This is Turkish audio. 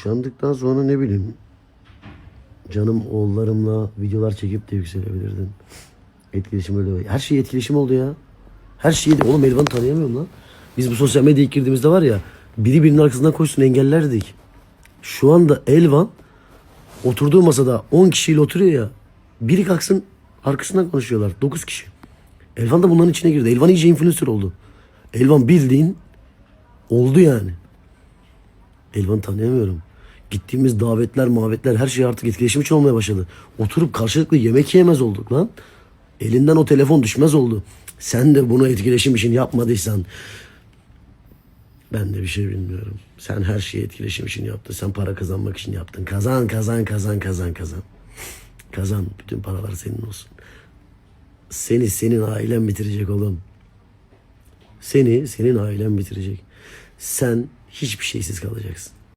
Boşandıktan sonra ne bileyim canım oğullarımla videolar çekip de yükselebilirdin. Etkileşim öyle. Her şey etkileşim oldu ya. Her şeyi de. Oğlum Elvan'ı tanıyamıyorum lan. Biz bu sosyal medyaya ilk girdiğimizde var ya biri birinin arkasından koşsun engellerdik. Şu anda Elvan oturduğu masada 10 kişiyle oturuyor ya. Biri kalksın arkasından konuşuyorlar. 9 kişi. Elvan da bunların içine girdi. Elvan iyice influencer oldu. Elvan bildiğin oldu yani. Elvan'ı tanıyamıyorum. Gittiğimiz davetler, muhabbetler her şey artık etkileşim için olmaya başladı. Oturup karşılıklı yemek yiyemez olduk lan. Elinden o telefon düşmez oldu. Sen de bunu etkileşim için yapmadıysan ben de bir şey bilmiyorum. Sen her şeyi etkileşim için yaptın. Sen para kazanmak için yaptın. Kazan, kazan, kazan, kazan, kazan. Kazan. Bütün paralar senin olsun. Seni senin ailen bitirecek oğlum. Seni senin ailen bitirecek. Sen hiçbir şeysiz kalacaksın.